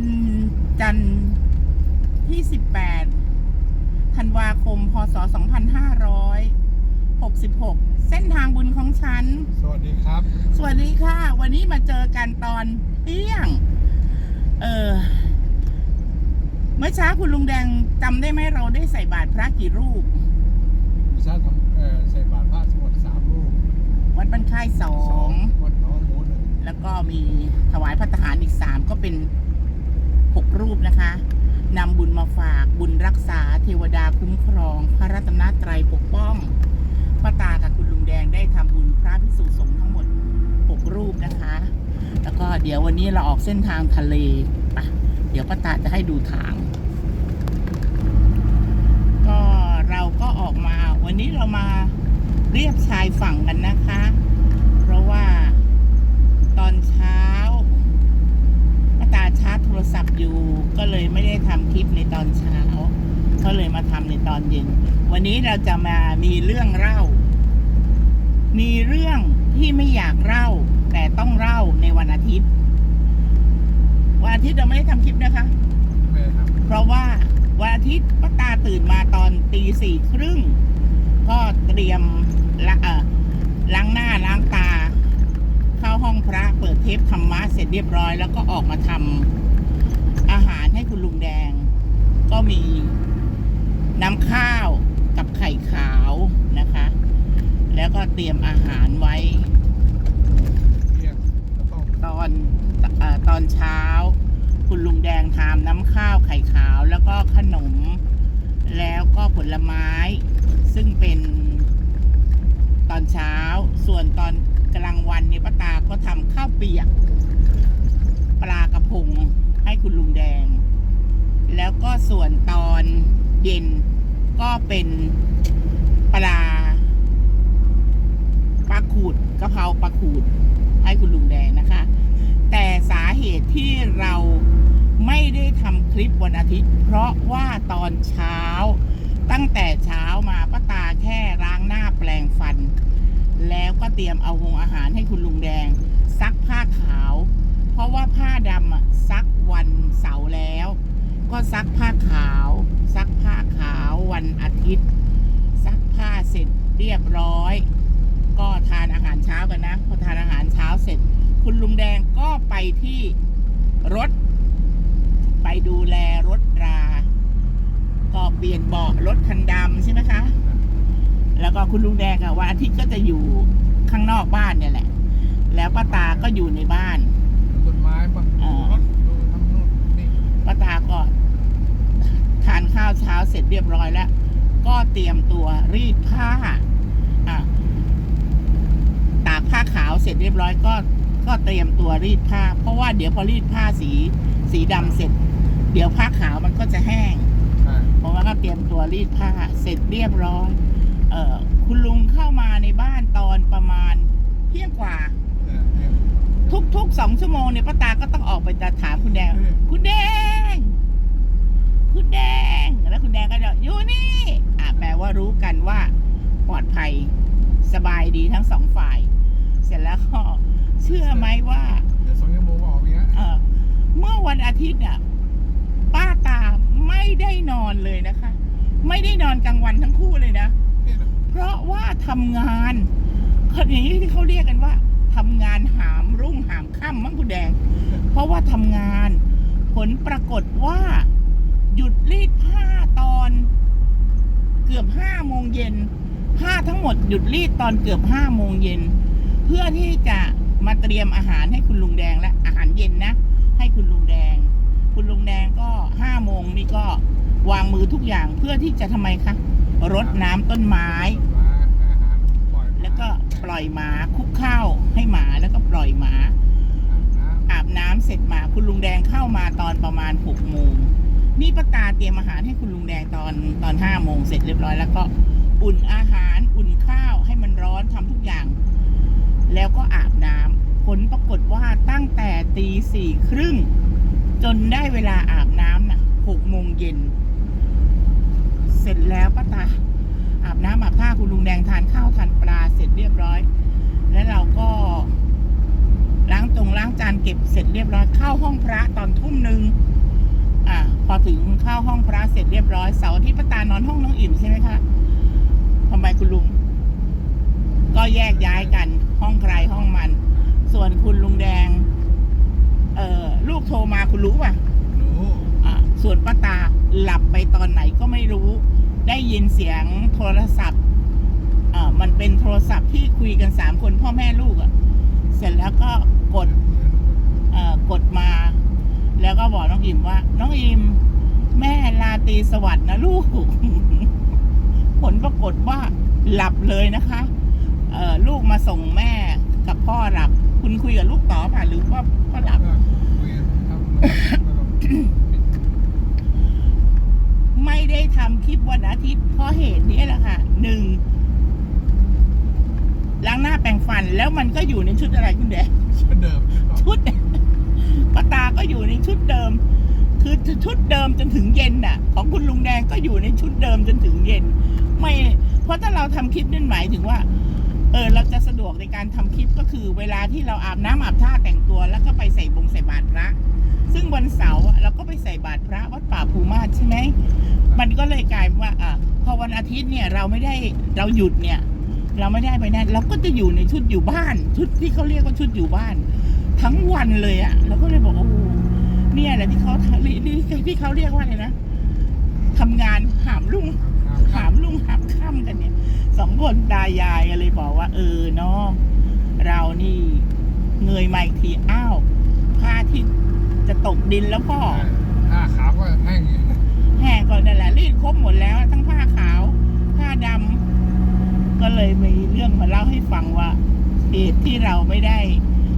วันจันทร์ที่ 18 ธันวาคม พศ 2566 เส้นทางบุญของฉัน สวัสดีครับ สวัสดีค่ะ วันนี้มาเจอกันตอนเที่ยง เออเมื่อเช้าคุณลุงแดงจำได้ไหมเราได้ใส่บาตรพระกี่รูปมิชาทำเอ่อใส่บาตรพระสวดสามรูป วัดบรรค่ายสอง วัดหน้องหมูหนึ่งแล้วก็มีถวายพระทหารอีกสามก็เป็น หกรูปนะคะนำบุญมาฝากบุญรักษาเทวดาคุ้มครอง พระรัตนตรัยปกป้องป้าตากับคุณลุงแดงได้ทำบุญพระพิสุสงฆ์ทั้งหมดหกรูปนะคะ แล้วก็เดี๋ยววันนี้เราออกเส้นทางทะเลปะเดี๋ยวป้าตาจะให้ดูทาง ก็เราก็ออกมา วันนี้เรามาเรียบชายฝั่งกันนะคะ เพราะว่าตอนเช้า ร์จโทรศัพท์อยู่ ก็เลยไม่ได้ทำคลิปในตอนเช้า ก็เลยมาทำในตอนเย็น วันนี้เราจะมามีเรื่องเล่า มีเรื่องที่ไม่อยากเล่า แต่ต้องเล่าในวันอาทิตย์ วันอาทิตย์เราไม่ได้ทำคลิปนะคะแม่ครับเพราะว่าวันอาทิตย์ป้าตาตื่นมาตอนตีสี่ครึ่ง ก็เตรียมละเออล้างหน้าล้างตา เข้าห้องพระเปิดเทปธรรมะเสร็จเรียบร้อย แล้วก็ออกมาทำ อาหารให้คุณลุงแดง ก็มีน้ำข้าวกับไข่ขาวนะคะ แล้วก็เตรียมอาหารไว้ ตอนอตอนเช้า คุณลุงแดงทำน้ำข้าวไข่ขาว แล้วก็ขนม แล้วก็ผลไม้ ซึ่งเป็นตอนเช้า ส่วนตอนกลางวันเนี่ยป้าตาก็ทำข้าวเปียก ปลากระพงให้คุณลุงแดง แล้วก็ส่วนตอนเย็นก็เป็นปลาปลาขูดกะเพราปลาขูด ให้คุณลุงแดงนะคะ แต่สาเหตุที่เราไม่ได้ทำคลิปวันอาทิตย์ เพราะว่าตอนเช้า ตั้งแต่เช้ามาป้าตาแค่ล้างหน้าแปลงฟัน แล้วก็เตรียมเอาหงอาหารให้คุณลุงแดง ซักผ้าขาว เพราะว่าผ้าดำอะซักวันเสาร์แล้ว ก็ซักผ้าขาว ซักผ้าขาววันอาทิตย์ ซักผ้าเสร็จเรียบร้อย ก็ทานอาหารเช้ากันนะพอทานอาหารเช้าเสร็จ คุณลุงแดงก็ไปที่รถ ไปดูแลรถรา ก็เปลี่ยนเบาะรถคันดำใช่ไหมคะ แล้วก็คุณลุงแดงอะวันอาทิตย์ก็จะอยู่ข้างนอกบ้านเนี่ยแหละ แล้วป้าตาก็อยู่ในบ้าน ต้นไม้บ้าง อ่า ดูรถดูทำนู่นนี่ ป้าตาก็ทานข้าวเช้าเสร็จเรียบร้อยแล้ว ก็เตรียมตัวรีดผ้าตากผ้าขาวเสร็จเรียบร้อยก็ก็เตรียมตัวรีดผ้า เพราะว่าเดี๋ยวพอรีดผ้าสีสีดำเสร็จ เดี๋ยวผ้าขาวมันก็จะแห้งเพราะว่าก็เตรียมตัวรีดผ้าเสร็จเรียบร้อยเออคุณลุงเข้ามาในบ้านตอนประมาณเที่ยงกว่าเที่ย ทุกๆสองชั่วโมงเนี่ยป้าตาก็ต้องออกไปจะถามคุณแดง อืม คุณแดง คุณแดง แล้วคุณแดงก็จะอยู่นี่อะแปลว่ารู้กันว่าปลอดภัยสบายดีทั้งสองฝ่าย เสร็จแล้วก็เชื่อไหมว่า เดี๋ยวสองชั่วโมงก็ออกอย่างเงี้ยเอ่อเมื่อวันอาทิตย์เนี่ยป้าตาไม่ได้นอนเลยนะคะ ไม่ได้นอนกลางวันทั้งคู่เลยนะ เนี่ยนะเพราะว่าทำงานคนอย่างนี้ที่เขาเรียกกันว่าทำงานหามรุ่งหามค่ำมั้งคุณแดง เพราะว่าทำงาน ผลปรากฏว่า หยุดรีดผ้าตอน เกือบห้าโมงเย็นผ้าทั้งหมดหยุดรีดตอนเกือบห้าโมงเย็นเพื่อที่จะมาเตรียมอาหารให้คุณลุงแดงและอาหารเย็นนะ ให้คุณลุงแดง คุณลุงแดงก็ห้าโมงนี่ก็วางมือทุกอย่างเพื่อที่จะทำไมคะรดน้ำต้นไม้ ปล่อยหมาคุกข้าวให้หมาแล้วก็ปล่อยหมา อาบน้อาบน้ำเสร็จมาคุณลุงแดงเข้ามาตอนประมาณหกโมงนี่ป้าตาเตรียมอาหารให้คุณลุงแดงตอนตอนห้าโมงเสร็จเรียบร้อยแล้วก็อุ่นอาหารอุ่นข้าวให้มันร้อนทำทุกอย่าง แล้วก็อาบน้ำผลปรากฏว่าตั้งแต่ตีสี่ครึ่งจนได้เวลาอาบน้ำน่ะหกโมงเย็น เสร็จแล้วป้าตาอา แดงทานข้าวทานปลาเสร็จเรียบร้อย แล้วเราก็ล้างตรงล้างจานการเก็บเสร็จเรียบร้อยเข้าห้องพระตอนทุ่มหนึ่งอ่าพอถึงเข้าห้องพระเสร็จเรียบร้อยเสาร์อาที่ป้าตานอนห้องน้องอิ่มใช่ไหมคะทำไมคุณลุง ก็แยกย้ายกันห้องใครห้องมัน ส่วนคุณลุงแดง เอ่อลูกโทรมาคุณรู้ป่ะรู้อ่าส่วนป้าตาหลับไปตอนไหนก็ไม่รู้ ได้ยินเสียงโทรศัพท์ อ่ามันเป็นโทรศัพท์ที่คุยกันสามคนพ่อแม่ลูกอะ่ะ เสร็จแล้วก็กดเอ่อกดมา แล้วก็บอกน้องอิมว่า น้องอิมแม่ลาตรีสวัสดิ์นะลูก ผลปรากฏว่าหลับเลยนะคะเอ่อลูกมาส่งแม่กับพ่อหลับ คุณคุยกับลูกต่อป่ะหรือว่าพ่อหลับ ไม่ได้ทำคลิปวันอาทิตย์เพราะเหตุนี้แหละค่ะหนึ่ง ล้างหน้าแปรงฟัน แล้วมันก็อยู่ในชุดอะไรคุณแดงชุดเดิมชุดปาตาก็อยู่ในชุดเดิม คือชุดเดิมจนถึงเย็นน่ะ ของคุณลุงแดงก็อยู่ในชุดเดิมจนถึงเย็น ไม่ เพราะถ้าเราทำคลิปนั่นหมายถึงว่า เออเราจะสะดวกในการทำคลิปก็คือ เวลาที่เราอาบน้ำอาบท่าแต่งตัวแล้วก็ไปใส่บงใส่บาตรพระ ซึ่งวันเสาร์อะเราก็ไปใส่บาตรพระวัดป่าภูมาศใช่ไหมมันก็เลยกลายเป็นว่าอะพอวันอาทิตย์เนี่ยเราไม่ได้เราหยุดเนี่ย เราไม่ได้ไปนั่นเราก็จะอยู่ในชุดอยู่บ้าน ชุดที่เขาเรียกว่าชุดอยู่บ้าน ทั้งวันเลยอะ่ะเราก็เลยบอกโอ้โหเนี่ยแหละที่เขาที่ที่ที่เขาเรียกว่าอะไรนะทำงานหามลุ่งหามลุ่งหามค่ำกันเนี่ยสองคนตายายก็เลยบอกว่า เออเนาะเรานี่เงยมาอีกทีอ้าวพระอาทิตย์จะตกดินแล้วพ่อผ้าขาวก็แห้งอยู่แห้งก่อนนั่นแหละรีดครบหมดแล้ว ทั้งผ้าขาวผ้าดำ ก็เลยมีเรื่องมาเล่าให้ฟังว่าเหตุที่เราไม่ได้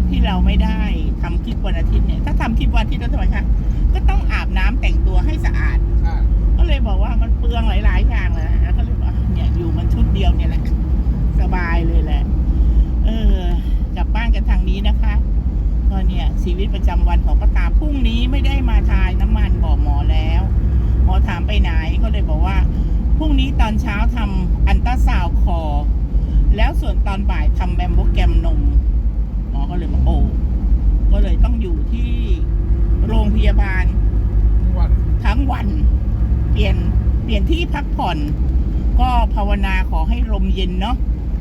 ที่เราไม่ได้ทำคลิปวันอาทิตย์เนี่ย ถ้าทำคลิปวันอาทิตย์แล้วทำไมคะก็ต้องอาบน้ำแต่งตัวให้สะอาดก็เลยบอกว่ามันเปลืองหลาย ๆ อย่างเลยแล้วก็เลยบอกเนี่ยอยู่มันชุดเดียวเนี่ยแหละ สบายเลยแหละ เออกลับบ้านกันทางนี้นะคะก็เนี่ยชีวิตประจำวันของป้าตาพรุ่งนี้ไม่ได้มาทายน้ำมันบอกหมอแล้ว หมอถามไปไหนก็เลยบอกว่าพรุ่งนี้ตอนเช้าทำ อันตราซาวด์คอ แล้วส่วนตอนบ่ายทำแบมโบแกรมนม หมอก็เลยบอกโอ้ก็เลยต้องอยู่ที่โรงพยาบาลทุกวันทั้งวัน เปลี่ยนเปลี่ยนที่พักผ่อน ก็ภาวนาขอให้ลมเย็นเนาะ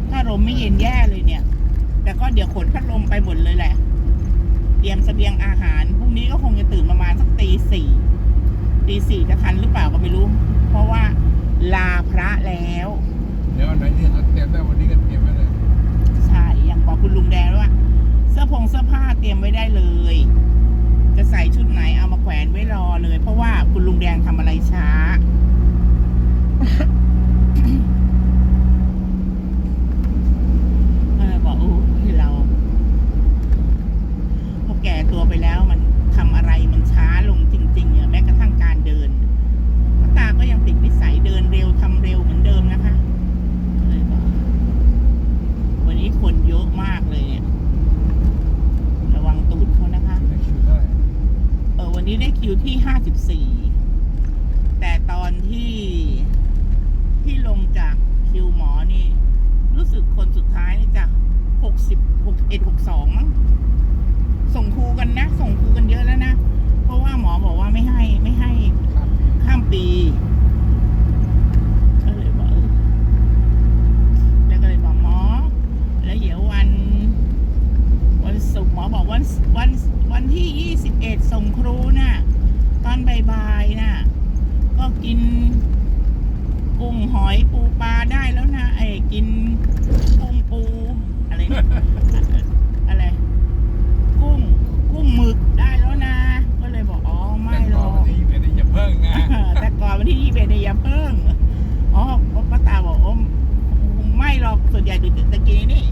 ถ้าลมไม่เย็นแย่เลยเนี่ย แต่ก็เดี๋ยวขนพัดลมไปหมดเลยแหละ เตรียมเสบียงอาหารพรุ่งนี้ก็คงจะตื่นประมาณสักตีสี่ตีสี่จะทันหรือเปล่าก็ไม่รู้ เพราะว่าลาพระแล้วเดี๋ยววันไหนที่เขาเตรียมได้วันนี้ก็เตรียมไว้เลย ใช่อย่างบอกคุณลุงแดงวว่าเสื้อผงเสื้อผ้าเตรียมไว้ได้เลย จะใส่ชุดไหนเอามาแขวนไว้รอเลย เพราะว่าคุณลุงแดงทำอะไรช้า 14 แต่ตอนที่ที่ลงจากคิวหมอนี่ รู้สึกคนสุดท้ายจะ60 61 62 มั้ง ส่งครูกันนะ ส่งครูกันเยอะแล้วนะ เพราะว่าหมอบอกว่าไม่ให้ไม่ให้ข้ามปีวันศุกร์หมอบอกวันวันวันที่ 21 ส่งครูนะ่ะ อนบ่ายๆน่ะ ก็กินกุ้งหอยปูปลาได้แล้วนะไอ้กินกุ้งปูอะไรนะอะไร กุ้งกุ้งหมึกได้แล้วนะ ก็เลยบอกอ๋อไม่แต่หรก่ออนกวันที่เป็นอย่าเพิ่งนะ แต่ก่อนวันที่ยี่สิบเอ็ดเนี่ยอย่าเพิ่ง อ๋อป้าตาบอกโอ้ไม่หรอก ส่วนใหญ่จะจะกินไอ้นี่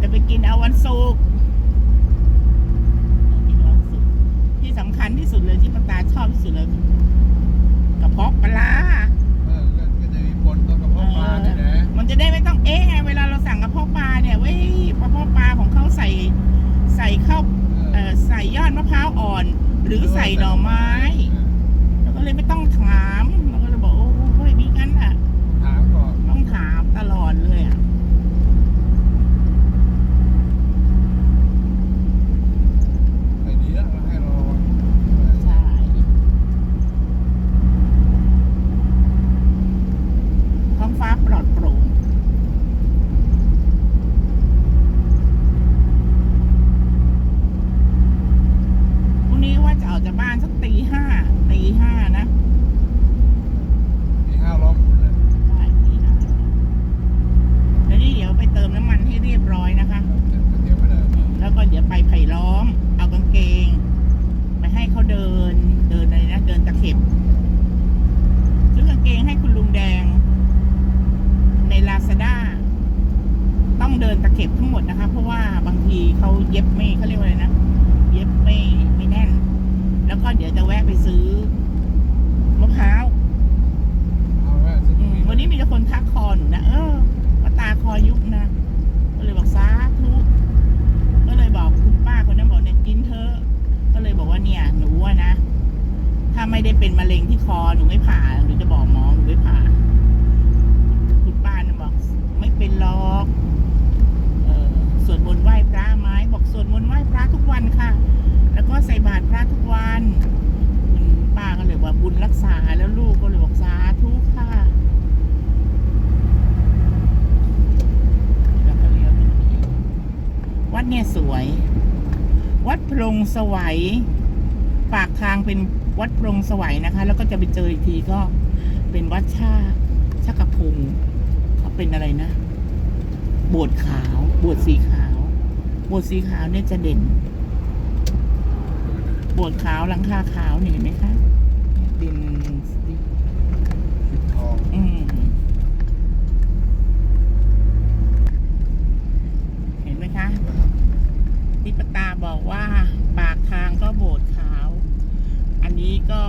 จะไปกินเอาวันศุกร์กินวันศุกร์ที่สำคัญที่สุดเลยที่ป้าตาชอบที่สุดเลยกระเพาะปลา เออก็ก็จะมีปนต้นกระเพาะปลาเนี่ยนะ มันจะได้ไม่ต้องเอ๊ะไงเวลาเราสั่งกระเพาะปลาเนี่ยเว้ยกระเพาะปลาของเขาใส่ใส่ข้าวเอ่อใส่ยอดมะพร้าวอ่อน หรือใส่หน่อไม้ เราก็เลยไม่ต้องถาม เกงให้คุณลุงแดง ในลาซาด้าต้องเดินตะเข็บทั้งหมดนะคะ เพราะว่าบางทีเขาเย็บไม่เขาเรียกว่าอะไรนะ เย็บไม่ไม่แน่น แล้วก็เดี๋ยวจะแวะไปซื้อมะพร้าววันนี้มีคนทักคอหนูนะเออมาตาคอยุบนะ ก็เลยบอกสาทุก็เลยบอกคุณป้าคนนั้นบอกเนี่ยกินเธอ ไม่ได้เป็นมะเร็งที่คอหนูไม่ผ่าหนูจะบอกหมอหนูไม่ผ่า คุณป้านะบอก ไม่เป็นหรอกเออสวดมนต์ไหว้พระไหมบอกสวดมนต์ไหว้พระทุกวันค่ะ แล้วก็ใส่บาตรพระทุกวันคุณป้าก็เลยว่าบุญรักษาแล้วลูกก็เลยบอกสาธุค่ะแล้วก็เลี้ยวตรงนี้วัดเนี่ยสวย วัดพรงสวัยปากทางเป็น วัดปรงสวัยนะคะ แล้วก็จะไปเจออีกทีก็เป็นวัดชาชากระพงเขาเป็นอะไรนะโบสถ์ขาวโบสถ์สีขาวโบสถ์สีขาวเนี่ยจะเด่นโบสถ์ขาวหลังคาขาวนี่เห็นไหมคะเด่นสี ปิดทอง อืมเห็นไหมคะ นะครับ ทิปตาบอกว่า ปากทางก็โบสถ์ขาว อันนี้ก็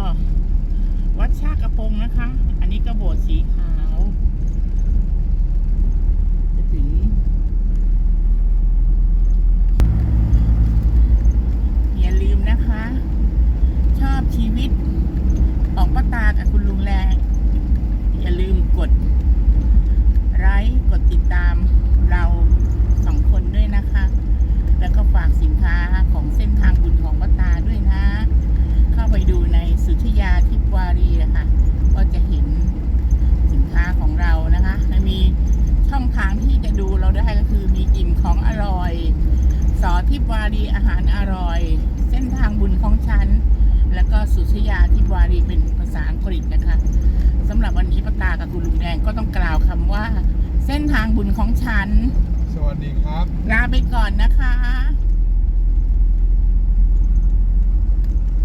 วัดชากระพงนะคะ อันนี้ก็โบสถ์สีขาว จะถึง อย่าลืมนะคะ ชอบชีวิตของป้าตากับคุณลุงแรง อย่าลืมกดไลค์กดติดตามเราสองคนด้วยนะคะ แล้วก็ฝากสินค้าของเส้นทางบุญของป้าตาด้วยนะ เข้าไปดูในสุทธิยาทิพวารีนะคะ ก็จะเห็นสินค้าของเรานะคะและมีช่องทางที่จะดู เราได้ก็คือมีอิ่มของอร่อย สอทิพวารีอาหารอร่อย เส้นทางบุญของฉัน แล้วก็สุทธิยาทิพวารีเป็นภาษาอังกฤษนะคะสำหรับวันนี้ป้าตากับคุณลุงแดงก็ต้องกล่าวคำว่า เส้นทางบุญของฉัน สวัสดีครับ ลาไปก่อนนะคะ